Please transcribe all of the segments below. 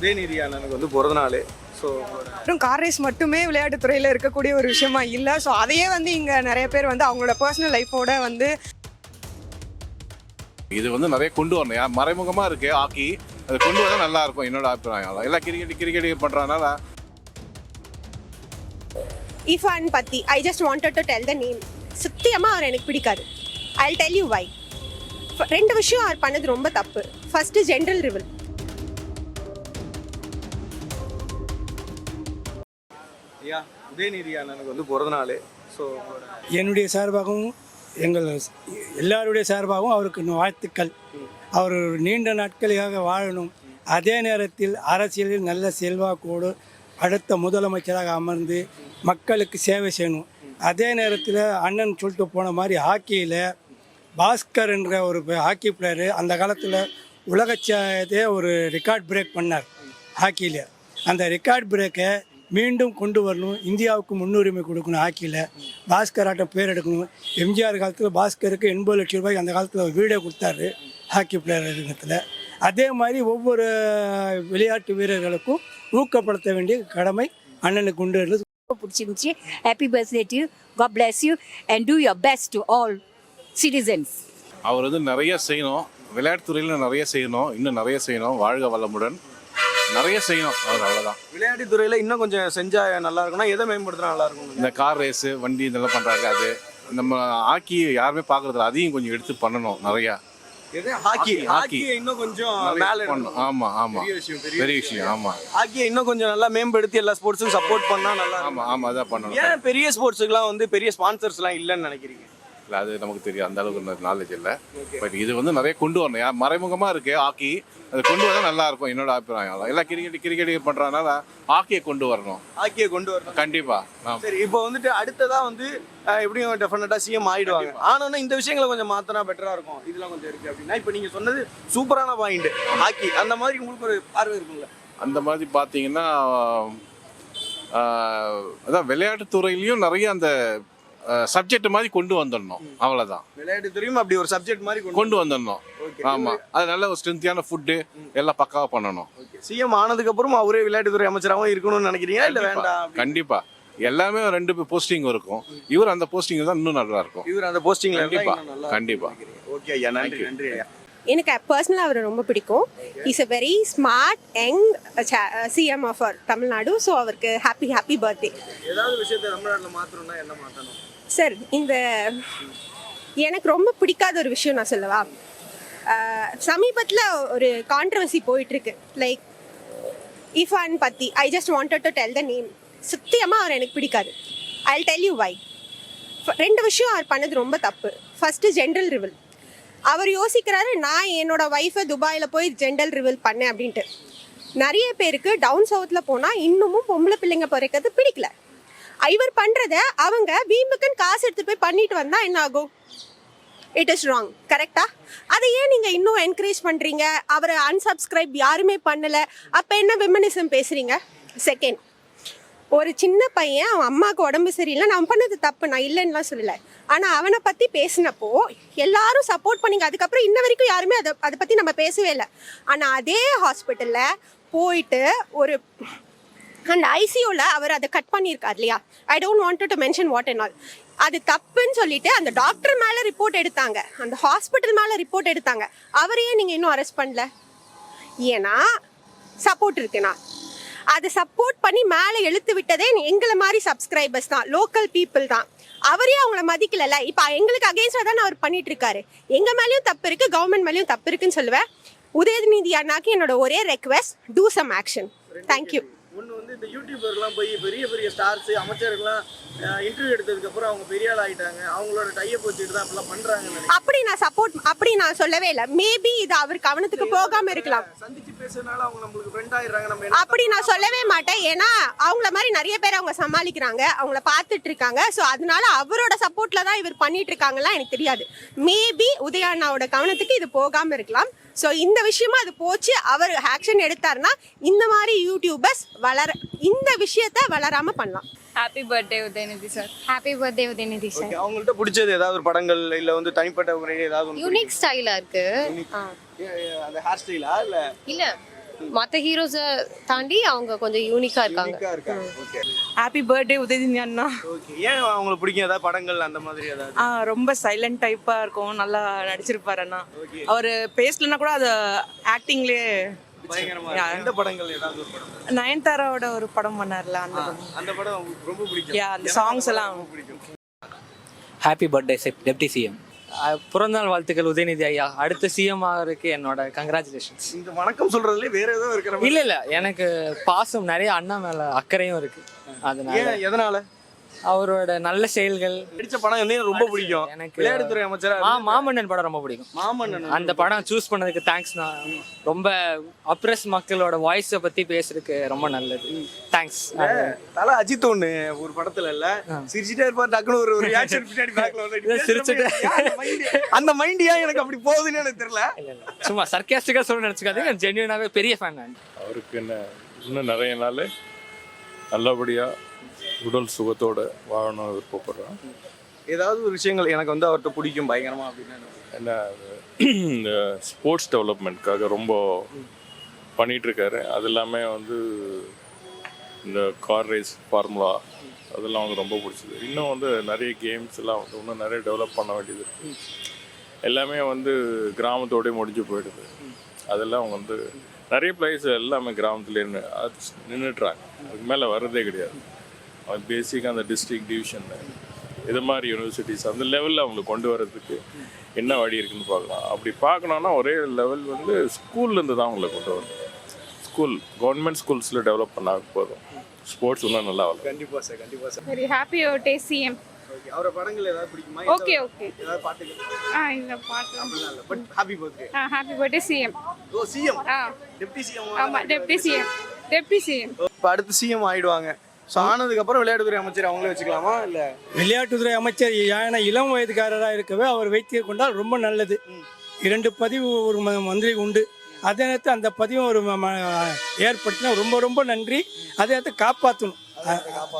உதயநிதி அண்ணனுக்கு வந்து பிறந்த நாள் ஸோ வெறும் கார் ரேஸ் மட்டுமே விளையாட்டுத் துறையில இருக்கக்கூடிய ஒரு விஷயமா இல்லை. ஸோ அதையே வந்து இங்கே நிறைய பேர் வந்து அவங்களோட பர்சனல் லைஃபோட வந்து இது வந்து நிறைய கொண்டு வரணும். ஏன் மறைமுகமாக இருக்கு ஹாக்கி. அது கொண்டு வந்தால் நல்லா இருக்கும். என்னோட அபிப்பிராயம் எல்லாம் கிரிக்கெட் கிரிக்கெட் பண்ணுறதுனால இஃபான் பத்தி I just wanted to tell the name சத்தியமாக அவர் எனக்கு பிடிக்காது. ஐ டெல் யூ வை ரெண்டு விஷயம் அவர் பண்ணது ரொம்ப தப்பு. ஃபர்ஸ்ட் ஜென்ரல் ரிவல் ஐயா உதயநிதி அண்ணனுக்கு வந்து பிறந்த நாள். ஸோ என்னுடைய சார்பாகவும் எங்கள் எல்லாருடைய சார்பாகவும் அவருக்கு வாழ்த்துக்கள். அவர் நீண்ட நாட்களாக வாழணும். அதே நேரத்தில் அரசியலில் நல்ல செல்வாக்கோடு அடுத்த முதலமைச்சராக அமர்ந்து மக்களுக்கு சேவை செய்யணும். அதே நேரத்தில் அண்ணன் சொல்லிட்டு போன மாதிரி ஹாக்கியில் பாஸ்கர் என்ற ஒரு ஹாக்கி பிளேயரு அந்த காலத்தில் உலகச்சே ஒரு ரெக்கார்ட் பிரேக் பண்ணார். ஹாக்கியில். அந்த ரெக்கார்ட் பிரேக்கை மீண்டும் கொண்டு வரணும். இந்தியாவுக்கு முன்னுரிமை கொடுக்கணும் ஹாக்கியில். பாஸ்கர் ஆட்டம் பேர் எடுக்கணும். எம்ஜிஆர் காலத்தில் பாஸ்கருக்கு எண்பது லட்சம் ரூபாய் அந்த காலத்தில் வீடே கொடுத்தாரு ஹாக்கி பிளேயர் இடத்துல அதே மாதிரி ஒவ்வொரு விளையாட்டு வீரர்களுக்கும் ஊக்கப்படுத்த வேண்டிய கடமை அண்ணனுக்கு உண்டு பிடிச்சிருந்துச்சு. Happy birthday to god bless you and to your best to all citizens அவர் வந்து நிறைய செய்யணும். விளையாட்டுத்துறையில் நிறைய செய்யணும். இன்னும் நிறைய செய்யணும். வாழ்க வளமுடன். நிறைய செய்யணும். அவர் அவ்வளோதான் விளையாட்டுத் துறையில இன்னும் கொஞ்சம் செஞ்சா நல்லா இருக்கும்னா எதை மேம்படுத்தினா நல்லா இருக்கும் இந்த கார் ரேஸு வண்டி இதெல்லாம் பண்ணுறாங்க அது. நம்ம ஹாக்கி யாருமே பார்க்குறதில்ல. அதையும் கொஞ்சம் எடுத்து பண்ணணும் நிறையா. ஹாக்கி. ஹாக்கி. இன்னும் கொஞ்சம் மேல பண்ணணும். ஆமாம் ஆமாம் பெரிய விஷயம் ஆமாம் ஹாக்கியை இன்னும் கொஞ்சம் நல்லா மேம்படுத்தி எல்லா ஸ்போர்ட்ஸும் சப்போர்ட் பண்ணா நல்லா ஆமாம் ஆமாம் அதான் பண்ணணும். ஏன் பெரிய ஸ்போர்ட்ஸுக்குலாம் வந்து பெரிய ஸ்பான்சர்ஸ்லாம் இல்லைன்னு நினைக்கிறீங்க? இல்லை அது நமக்கு தெரியும். அந்த அளவுக்கு நாலேஜ் இல்லை. பட் இது வந்து நிறைய கொண்டு வரணும். மறைமுகமாக இருக்கு ஹாக்கி. அது கொண்டு வந்தால் நல்லா இருக்கும். என்னோட அபிப்பிராயம் எல்லாம் கிரிக்கெட் கிரிக்கெட் பண்ணுறதுனால ஹாக்கியை கொண்டு வரணும். ஹாக்கியை கொண்டு வரணும். கண்டிப்பாக சரி இப்போ வந்துட்டு அடுத்ததா வந்து எப்படியும் டெஃபினட்டா சிஎம் ஆயிடுவாங்க. ஆனாலும் இந்த விஷயங்களை கொஞ்சம் மாத்தினா பெட்டரா இருக்கும். இதெல்லாம் கொஞ்சம் இருக்கு அப்படின்னா இப்போ நீங்க சொன்னது சூப்பரான பாயிண்ட் ஹாக்கி அந்த மாதிரி உங்களுக்கு ஒரு பார்வை இருக்கும்ல? அந்த மாதிரி பார்த்தீங்கன்னா அதான் விளையாட்டுத் துறையிலையும் நிறைய அந்த சப்ஜெக்ட் மாதிரி கொண்டு வந்துடணும். அவ்வளோதான் விளையாட்டு துறையும் அப்படி ஒரு சப்ஜெக்ட் மாதிரி கொண்டு கொண்டு வந்துடணும். ஆமாம் அது நல்ல ஒரு ஸ்ட்ரென்த்தியான ஃபுட்டு எல்லாம் பக்காவாக பண்ணணும். சிஎம் ஆனதுக்கு அப்புறம் அவரே விளையாட்டுத்துறை அமைச்சராகவும் இருக்கணும்னு நினைக்கிறீங்களா? இல்ல வேண்டாம் அப்படி? கண்டிப்பா. எல்லாமே ரெண்டு போஸ்டிங் இருக்கும். இவர் அந்த போஸ்டிங் தான் இன்னும் நல்லா இருக்கும். இவர் அந்த போஸ்டிங்ல கண்டிப்பா. கண்டிப்பா. ஓகே ஐயா. நன்றி நன்றி ஐயா. எனக்கு பர்சனலாக அவரை ரொம்ப பிடிக்கும். Is a very smart young CM of Tamil Nadu so அவருக்கு ஹாப்பி ஹாப்பி பர்த்டே ஏதாவது விஷயத்தை தமிழ்நாட்டுல மாத்தணும்னா என்ன மாத்தணும்? சார் இந்த எனக்கு ரொம்ப பிடிக்காத ஒரு விஷயம் நான் சொல்லவா? சமீபத்தில் ஒரு கான்ட்ரவர்சி போயிட்டுருக்கு. லைக் இஃபான் பற்றி I just wanted to tell the name சுத்தியமாக அவர் எனக்கு பிடிக்காது. ஐ டெல் யூ வை ரெண்டு விஷயம் அவர் பண்ணது ரொம்ப தப்பு. ஃபஸ்ட்டு ஜென்ரல் ரிவல் அவர் யோசிக்கிறாரு நான் என்னோட ஒய்ஃபை துபாயில் போய் ஜென்ரல் ரிவல் பண்ணேன் அப்படின்ட்டு. நிறைய பேருக்கு டவுன் சவுத்தில் போனால் இன்னமும் பொம்பளை பிள்ளைங்க பிறக்கிறது பிடிக்கல. இவர் பண்றத அவங்க வீம்புக்குன்னு காசு எடுத்து போய் பண்ணிட்டு வந்தா என்ன ஆகும்? இட் இஸ் ராங் கரெக்டா அதை ஏன் நீங்க இன்னும் என்கரேஜ் பண்றீங்க? அவரை அன்சப்ஸ்கிரைப் யாருமே பண்ணல. அப்ப என்ன விமனிசம் பேசுறீங்க? செகண்ட் ஒரு சின்ன பையன் அவன் அம்மாவுக்கு உடம்பு சரியில்லை. நான் பண்ணது தப்பு நான் இல்லைன்னுலாம் சொல்லலை. ஆனால் அவனை பற்றி பேசினப்போ எல்லாரும் சப்போர்ட் பண்ணீங்க. அதுக்கப்புறம் இன்ன வரைக்கும் யாருமே அதை அதை பற்றி நம்ம பேசவே இல்லை. ஆனால் அதே ஹாஸ்பிட்டலில் போயிட்டு ஒரு அண்ட் ஐசியூவில் அவர் அதை கட் பண்ணியிருக்கார் இல்லையா? I don't want to mention what and all அது தப்புன்னு சொல்லிட்டு அந்த டாக்டர் மேலே ரிப்போர்ட் எடுத்தாங்க. அந்த ஹாஸ்பிட்டல் மேலே ரிப்போர்ட் எடுத்தாங்க. அவரையே நீங்கள் இன்னும் அரெஸ்ட் பண்ணல? ஏன்னா சப்போர்ட் இருக்குண்ணா அதை சப்போர்ட் பண்ணி மேலே இழுத்து விட்டதே எங்களை மாதிரி சப்ஸ்கிரைபர்ஸ் தான். லோக்கல் பீப்புள் தான். அவரே அவங்கள மதிக்கலல்ல. இப்போ எங்களுக்கு அகேன்ஸ்டாக தானே அவர் பண்ணிட்டு இருக்காரு எங்கள் மேலேயும் தப்பு இருக்குது கவர்மெண்ட் மேலேயும் தப்பு இருக்குன்னு சொல்லுவேன். உதயநிதி அண்ணாக்கு என்னோட ஒரே request to some action thank you ஒன்று வந்து இந்த யூடியூபர்லாம் போய் பெரிய பெரிய ஸ்டார்ஸ் அமைச்சர்கள்லாம் இன்டர்வியூ எடுத்ததுக்கு அப்புறம் அவங்க பெரிய ஆள் ஆயிட்டாங்க. அவங்களோட டைப் வச்சுட்டு தான் அப்படிலாம் நினைக்கிறேன். அப்படி நான் சப்போர்ட் அப்படி நான் சொல்லவே இல்லை. மேபி இது அவர் கவனத்துக்கு போகாம இருக்கலாம். சந்திச்சு பேசுறதுனால அவங்க நம்மளுக்கு ஃப்ரெண்ட் ஆயிடுறாங்க. நம்ம என்ன அப்படி நான் சொல்லவே மாட்டேன். ஏன்னா அவங்கள மாதிரி நிறைய பேர் அவங்க சமாளிக்கிறாங்க. அவங்கள பார்த்துட்டு இருக்காங்க ஸோ அதனால அவரோட சப்போர்ட்ல தான் இவர் பண்ணிட்டு இருக்காங்கலாம் எனக்கு தெரியாது. மேபி உதயாண்ணாவோட கவனத்துக்கு இது போகாம இருக்கலாம். ஸோ இந்த விஷயமா அது போச்சு. அவர் ஆக்ஷன் எடுத்தாருன்னா இந்த மாதிரி யூடியூபர்ஸ் வளர இந்த விஷயத்த வளராம பண்ணலாம். Happy birthday Udhayanidhi sir happy birthday Udhayanidhi sir அவங்கள்ட்ட பிடிச்சது ஏதாவது ஒரு படங்கள் இல்ல வந்து தனிப்பட்ட முறையில் ஏதாவது யூனிக் ஸ்டைலா இருக்கு. ஏ- ஏ- அந்த ஹேர் ஸ்டைலா இல்ல? இல்ல. மற்ற ஹீரோஸை தாண்டி அவங்க கொஞ்சம் இருக்காங்க. யூனிக்கா இருக்காங்க. ஓகே ஹாப்பி பர்த்டே உதயநிதி அண்ணா. ஓகே ஏன் அவங்களுக்கு பிடிக்கும் ஏதாவது படங்கள் அந்த மாதிரி ஏதாவது? ஆ ரொம்ப சைலண்ட் டைப்பா இருக்கும். நல்லா நடிச்சிருப்பாரு அண்ணா. ஓகே அவர் பேசலன்னா கூட அது ஆக்டிங்லயே பயங்கரமா இருக்கு. எந்த படங்கள் ஏதாவது ஒரு படம்? நயன்தாராவோட ஒரு படம் பண்ணார்ல அந்த அந்த படம் உங்களுக்கு ரொம்ப பிடிக்கும். அந்த songs எல்லாம் ரொம்ப பிடிக்கும். ஹாப்பி பர்த்டே டெப்டி சிஎம் பிறந்தநாள் வாழ்த்துக்கள் உதயநிதி ஐயா. அடுத்த சிஎம் ஆகிறதுக்கு என்னோட கங்க்ராச்சுலேஷன்ஸ் இந்த வணக்கம் சொல்றதுல வேற ஏதோ இருக்கிற இல்ல இல்ல. எனக்கு பாசம் நிறைய அண்ணா மேல அக்கறையும் இருக்கு. அதனால. எதனால? அவரோட நல்ல செயல்கள். நடிச்ச படம் வந்து ரொம்ப பிடிக்கும். எனக்கு விளையாட்டுத்துறை அமைச்சரா மாமன்னன் படம் ரொம்ப பிடிக்கும். மாமன்னன். அந்த படம் சூஸ் பண்ணதுக்கு தேங்க்ஸ் நான் ரொம்ப அப்ரஸ் மக்களோட வாய்ஸை பத்தி பேசுறதுக்கு ரொம்ப நல்லது. தேங்க்ஸ் தல அஜித் ஒண்ணு ஒரு படத்துல இல்ல. சிரிச்சிட்டே இருப்பார் டக்குனு ஒரு ரியாக்ஷன் பின்னாடி பேக்ல வந்து சிரிச்சுட்டு. அந்த மைண்ட் ஏன் எனக்கு அப்படி போகுதுன்னு எனக்கு தெரியல. சும்மா சர்க்காஸ்டிக்கா சொல்ல நினைச்சுக்காதீங்க. ஜென்யூனாவே பெரிய ஃபேன் நான். அவருக்கு என்ன இன்னும் நிறைய நாள் நல்லபடியாக உடல் சுகத்தோட வாழணும்னு விருப்பப்படுறேன் ஏதாவது ஒரு விஷயங்கள் எனக்கு வந்து அவர்கிட்ட பிடிக்கும் பயங்கரமா அப்படின்னு என்ன? இந்த ஸ்போர்ட்ஸ் டெவலப்மெண்ட்காக ரொம்ப பண்ணிட்டு இருக்காரு அது எல்லாமே வந்து இந்த கார் ரேஸ் ஃபார்முலா அதெல்லாம் வந்து ரொம்ப பிடிச்சது. இன்னும் வந்து நிறைய கேம்ஸ் எல்லாம் வந்து இன்னும் நிறைய டெவலப் பண்ண வேண்டியது. எல்லாமே வந்து கிராமத்தோடய முடிஞ்சு போயிடுது. அதெல்லாம் அவங்க வந்து நிறைய பிளேஸ் எல்லாமே கிராமத்துலேயே நின்றுட்டுறாங்க அதுக்கு மேலே வர்றதே கிடையாது. அது பேசிக்காக அந்த டிஸ்ட்ரிக்ட் டிவிஷன் இது மாதிரி யூனிவர்சிட்டிஸ் அந்த லெவலில் அவங்களை கொண்டு வர்றதுக்கு என்ன வழி இருக்குன்னு பார்க்கலாம். அப்படி பார்க்கணுன்னா ஒரே லெவல் வந்து ஸ்கூல்லேருந்து தான் அவங்களை கொண்டு வரணும். ஸ்கூல் கவர்மெண்ட் ஸ்கூல்ஸில் டெவலப் பண்ணா போதும். ஸ்போர்ட்ஸ் இன்னும் நல்லா வரும் கண்டிப்பா சார் கண்டிப்பா சார் சரி ஹாப்பி பர்த்டே சிஎம் ஓகே அவரோட படங்கள் ஏதாவது பிடிக்குமா? ஓகே ஓகே ஏதாவது பாட்டுகள்? ஆ இந்த பாட்டு but happy birthday ah happy birthday CM oh CM ah. Deputy CM ஆமாம் டெப்டி சிஎம் டெப்டி சிஎம் இப்போ அடுத்து சிஎம் ஆயிடுவாங்க. ஸோ ஆனதுக்கு அப்புறம் விளையாட்டுத்துறை அமைச்சர் அவங்களே வச்சுக்கலாமா? இல்ல? விளையாட்டுத்துறை அமைச்சர் ஏன்னா இளம் வயதுக்காரராக இருக்கவே அவர் வைத்து கொண்டால் ரொம்ப நல்லது. இரண்டு பதிவு ஒரு மந்திரி உண்டு. அதே நேரத்தில் அந்த பதிவு ஒரு ஏற்படுத்தினா ரொம்ப ரொம்ப நன்றி. அதே நேரத்தில் காப்பாற்றணும்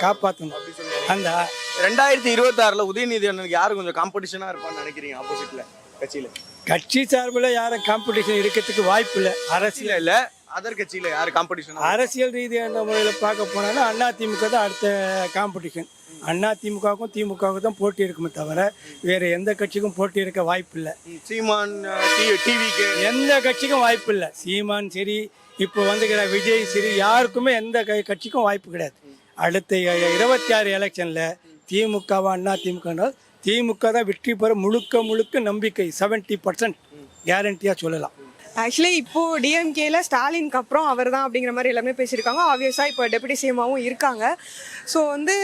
காப்பாற்றணும் அந்த ரெண்டாயிரத்தி இருபத்தாறுல உதயநிதி அண்ணனுக்கு யாரு கொஞ்சம் காம்படிஷனா இருப்பான்னு நினைக்கிறீங்க ஆப்போசிட்ல கட்சியில? கட்சி சார்பில் யாரும் காம்படிஷன் இருக்கிறதுக்கு வாய்ப்பு இல்லை அரசியல் இல்ல. அதர் கட்சியில யாரு காம்படிஷன் அரசியல் ரீதியான முறையில் பார்க்க போனாலும் அண்ணா திமுக தான் அடுத்த காம்படிஷன் அண்ணா திமுகவுக்கும் திமுகவுக்கும் தான் போட்டி இருக்குமே தவிர வேறு எந்த கட்சிக்கும் போட்டி இருக்க வாய்ப்பு இல்லை. சீமான் டிவிக்கு. எந்த கட்சிக்கும் வாய்ப்பு இல்லை. சீமான் சரி இப்போ வந்துக்கிற விஜய் சரி யாருக்குமே எந்த கட்சிக்கும் வாய்ப்பு கிடையாது. அடுத்த இருபத்தி ஆறு எலெக்ஷனில் திமுகவா அண்ணா திமுக திமுக தான் வெற்றி பெற முழுக்க முழுக்க நம்பிக்கை செவன்ட்டி பர்சன்ட் கேரண்டியாக சொல்லலாம். ஆக்சுவலி இப்போ டிஎம்கேல ஸ்டாலினுக்கு அப்புறம் அவர் தான் அப்படிங்கிற மாதிரி எல்லாமே பேசியிருக்காங்க. ஆப்வியஸாக இப்போ டெபுட்டி சிஎமாவும் இருக்காங்க. ஸோ வந்து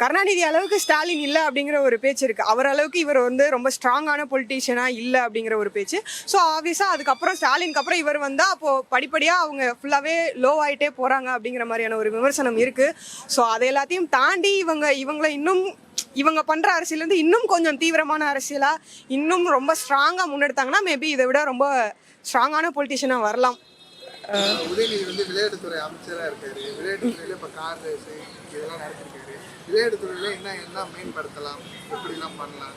கருணாநிதி அளவுக்கு ஸ்டாலின் இல்லை அப்படிங்கிற ஒரு பேச்சு இருக்குது அவர் அளவுக்கு இவர் வந்து ரொம்ப ஸ்ட்ராங்கான பொலிட்டீஷியனாக இல்லை அப்படிங்கிற ஒரு பேச்சு. ஸோ ஆப்வியஸாக அதுக்கப்புறம் ஸ்டாலினுக்கு அப்புறம் இவர் வந்தால் அப்போது படிப்படியாக அவங்க ஃபுல்லாகவே லோ ஆகிட்டே போகிறாங்க அப்படிங்கிற மாதிரியான ஒரு விமர்சனம் இருக்குது ஸோ அதை எல்லாத்தையும் தாண்டி இவங்க இவங்களை இன்னும் இவங்க பண்ற அரசியல் வந்து இன்னும் கொஞ்சம் தீவிரமான அரசியலா இன்னும் ரொம்ப ஸ்ட்ராங்கா முன்னெடுத்தாங்கன்னா மேபி இதை விட ரொம்ப ஸ்ட்ராங்கான பொலிட்டிஷியனா வரலாம். உதயநிதி வந்து விளையாட்டுத்துறை அமைச்சராக இருக்காரு. விளையாட்டுத்துறையில இப்போ கார் ரேஸு இதெல்லாம் நடத்திருக்காரு. விளையாட்டுத்துறையில என்ன என்ன மேம்படுத்தலாம்? எப்படிலாம் பண்ணலாம்?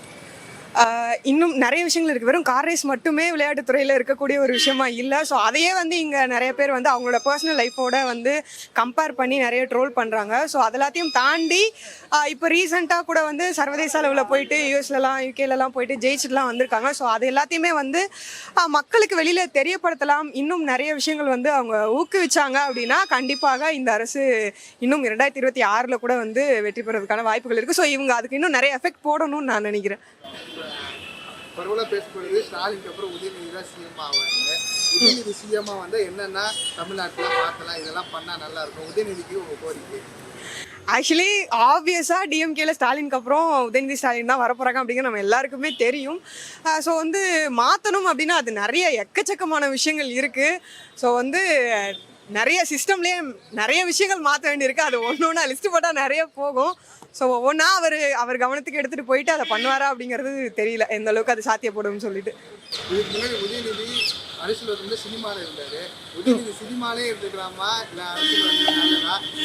இன்னும் நிறைய விஷயங்கள் இருக்குது வெறும் கார் ரேஸ் மட்டுமே விளையாட்டுத்துறையில் இருக்கக்கூடிய ஒரு விஷயமா இல்லை. ஸோ அதையே வந்து இங்கே நிறைய பேர் வந்து அவங்களோட பர்சனல் லைஃபோட வந்து கம்பேர் பண்ணி நிறைய ட்ரோல் பண்ணுறாங்க ஸோ அதெல்லாத்தையும் தாண்டி இப்போ ரீசெண்டாக கூட வந்து சர்வதேச அளவில் போயிட்டு யூஎஸ்லலாம் யூகேலலாம் போயிட்டு ஜெயிச்சுட்டுலாம் வந்திருக்காங்க. ஸோ அது எல்லாத்தையுமே வந்து மக்களுக்கு வெளியில் தெரியப்படுத்தலாம். இன்னும் நிறைய விஷயங்கள் வந்து அவங்க ஊக்குவிச்சாங்க அப்படின்னா கண்டிப்பாக இந்த அரசு இன்னும் இரண்டாயிரத்தி இருபத்தி ஆறில் கூட வந்து வெற்றி பெறதுக்கான வாய்ப்புகள் இருக்குது ஸோ இவங்க அதுக்கு இன்னும் நிறைய எஃபெக்ட் போடணும்னு நான் நினைக்கிறேன். பரவலாக பேசப்படுது ஸ்டாலினுக்கு அப்புறம் உதயநிதி தான் சிஎம் ஆவாங்க உதயநிதி சிஎம்மாக வந்து என்னென்னா தமிழ்நாட்டில் மாற்றலாம் இதெல்லாம் பண்ணால் நல்லா இருக்கும். உதயநிதிக்கு உங்கள் கோரிக்கை? ஆக்சுவலி ஆப்வியஸாக டிஎம்கேல ஸ்டாலினுக்கு அப்புறம் உதயநிதி ஸ்டாலின் தான் வரப்போகிறாங்க அப்படிங்கிற நம்ம எல்லாருக்குமே தெரியும். ஸோ வந்து மாற்றணும் அப்படின்னா அது நிறைய எக்கச்சக்கமான விஷயங்கள் இருக்குது ஸோ வந்து நிறைய சிஸ்டம்லேயே நிறைய விஷயங்கள் மாற்ற வேண்டியிருக்கு. அது ஒன்று ஒன்றா லிஸ்ட்டு போட்டால் நிறைய போகும். ஸோ ஒவ்வொன்றா அவர் அவர் கவனத்துக்கு எடுத்துகிட்டு போயிட்டு அதை பண்ணுவாரா அப்படிங்கிறது தெரியல. எந்த அளவுக்கு அது சாத்தியப்படும் சொல்லிட்டு. இதுக்கு முன்னாடி உதயநிதி அரசியல் வந்து சினிமாவில் இருந்தார். உதயநிதி சினிமாலே இருந்துக்கலாமா? இல்லை அரசியல்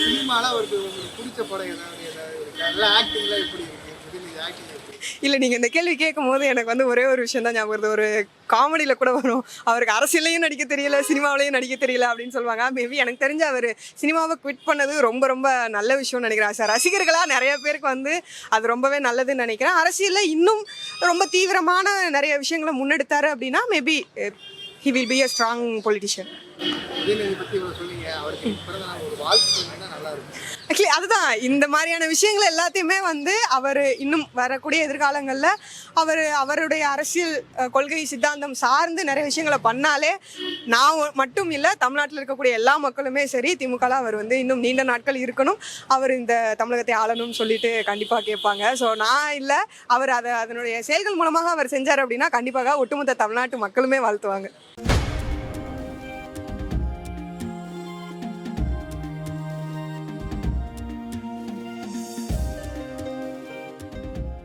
சினிமாவில் அவருக்கு உங்களுக்கு பிடிச்ச படம் ஏதாவது ஏதாவது இருக்கா? இல்லை ஆக்டிங்லாம் எப்படி இருக்கு? இல்லை நீங்கள் இந்த கேள்வி கேட்கும் போது எனக்கு வந்து ஒரே ஒரு விஷயம் தான் ஞாபகம் ஒரு காமெடியில் கூட வரும். அவருக்கு அரசியலையும் நடிக்க தெரியல சினிமாவிலையும் நடிக்க தெரியல அப்படின்னு சொல்லுவாங்க. மேபி எனக்கு தெரிஞ்ச அவர் சினிமாவை குவிட் பண்ணது ரொம்ப ரொம்ப நல்ல விஷயம்னு நினைக்கிறேன். சார் ரசிகர்களாக நிறைய பேருக்கு வந்து அது ரொம்பவே நல்லதுன்னு நினைக்கிறேன். அரசியலில் இன்னும் ரொம்ப தீவிரமான நிறைய விஷயங்களை முன்னெடுத்தாரு அப்படின்னா maybe he will be a strong politician சொன்னீங்க. அவருக்கு ஒரு வாழ்த்து நல்லா இருக்கும். ஆக்சுவலி அதுதான். இந்த மாதிரியான விஷயங்கள் எல்லாத்தையுமே வந்து அவர் இன்னும் வரக்கூடிய எதிர்காலங்களில் அவர் அவருடைய அரசியல் கொள்கை சித்தாந்தம் சார்ந்து நிறைய விஷயங்களை பண்ணாலே நான் மட்டும் இல்லை தமிழ்நாட்டில் இருக்கக்கூடிய எல்லா மக்களுமே சரி திமுகல அவர் வந்து இன்னும் நீண்ட நாட்கள் இருக்கணும். அவர் இந்த தமிழகத்தை ஆளணும்னு சொல்லிட்டு கண்டிப்பாக கேட்பாங்க. ஸோ நான் இல்லை அவர் அதை அதனுடைய செயல்கள் மூலமாக அவர் செஞ்சார் அப்படின்னா கண்டிப்பாக ஒட்டுமொத்த தமிழ்நாட்டு மக்களுமே வாழ்த்துவாங்க.